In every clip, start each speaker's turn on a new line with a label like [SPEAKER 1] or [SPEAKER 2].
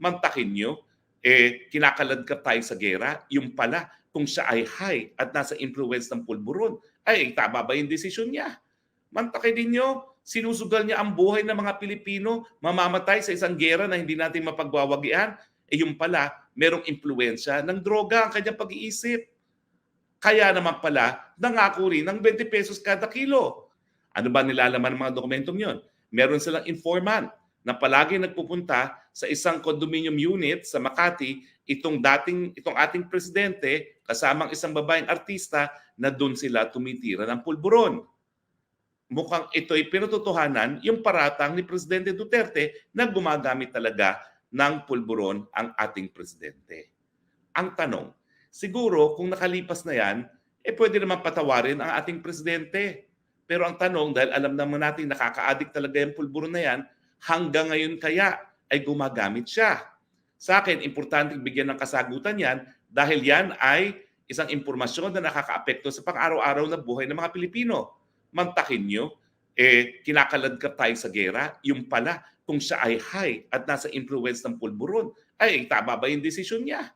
[SPEAKER 1] mantakin nyo, eh, kinakaladkap tayo sa gera, yung pala, kung siya ay high at nasa influence ng pulburon, ay tama ba yung desisyon niya? Mantakin din nyo, sinusugal niya ang buhay ng mga Pilipino, mamamatay sa isang gera na hindi natin mapagwawagian, eh yung pala, merong impluensya ng droga ang kanyang pag-iisip. Kaya naman pala, nangako rin ng 20 pesos kada kilo. Ano ba nilalaman ng mga dokumentong yon? Meron silang informant na palagi nagpupunta sa isang condominium unit sa Makati itong dating itong ating presidente kasamang isang babaeng artista na doon sila tumitira ng pulburon. Mukhang ito'y pinatutuhanan yung paratang ni Presidente Duterte na gumagamit talaga ng pulburon ang ating presidente. Ang tanong, siguro kung nakalipas na yan, eh pwede naman patawarin ang ating presidente. Pero ang tanong, dahil alam naman natin nakaka-addict talaga yung pulburon na yan, hanggang ngayon kaya ay gumagamit siya. Sa akin, importante bigyan ng kasagutan yan dahil yan ay isang impormasyon na nakakaapekto sa pang-araw-araw na buhay ng mga Pilipino. Mantakin nyo, eh, kinakaladkap tayo sa gera, yung pala, kung siya ay high at nasa influence ng pulburon, ay tama ba yung desisyon niya?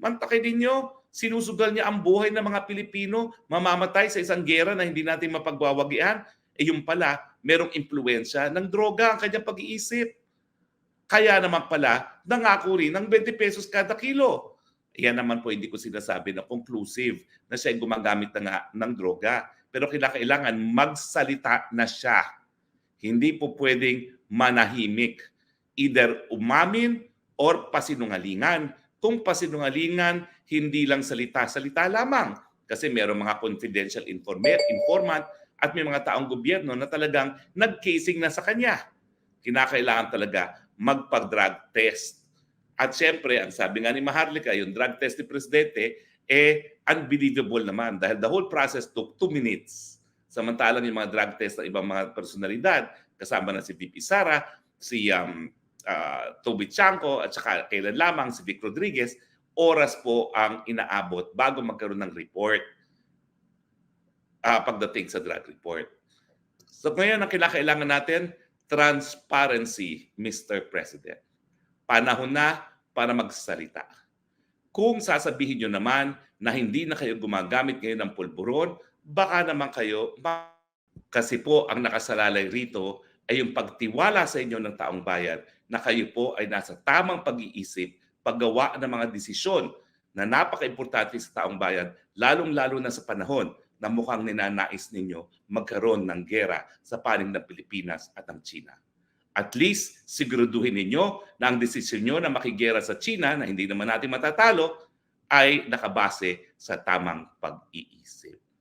[SPEAKER 1] Mantakin din nyo, sinusugal niya ang buhay ng mga Pilipino, mamamatay sa isang gera na hindi natin mapagwawagian, eh yung pala, merong impluensya ng droga ang kanyang pag-iisip. Kaya naman pala, nangako rin ng 20 pesos kada kilo. Yan naman po hindi ko sinasabi na conclusive na siya gumagamit na nga ng droga. Pero kailangan magsalita na siya. Hindi po pwedeng manahimik. Either umamin or pasinungalingan. Kung pasinungalingan, hindi lang salita-salita lamang. Kasi meron mga confidential informer, informant at may mga taong gobyerno na talagang nag-casing na sa kanya. Kinakailangan talaga magpag-drug test. At siyempre, ang sabi nga ni Maharlika, yung drug test ni Presidente, eh, unbelievable naman dahil the whole process took two minutes. Samantalang yung mga drug test ng ibang mga personalidad, kasama na si VP Sara, si um, uh, Toby Chanko, at saka kailan lamang si Vic Rodriguez, oras po ang inaabot bago magkaroon ng report uh, pagdating sa drug report. So ngayon, ang kinakailangan natin, transparency, Mr. President. Panahon na para magsalita. Kung sasabihin nyo naman na hindi na kayo gumagamit ngayon ng pulburon, baka naman kayo, kasi po ang nakasalalay rito ay yung pagtiwala sa inyo ng taong bayan na kayo po ay nasa tamang pag-iisip, paggawa ng mga desisyon na napaka-importante sa taong bayan, lalong-lalo na sa panahon na mukhang ninanais ninyo magkaroon ng gera sa panig ng Pilipinas at ng China. At least, siguraduhin ninyo na ang desisyon nyo na makigera sa China na hindi naman natin matatalo ay nakabase sa tamang pag-iisip.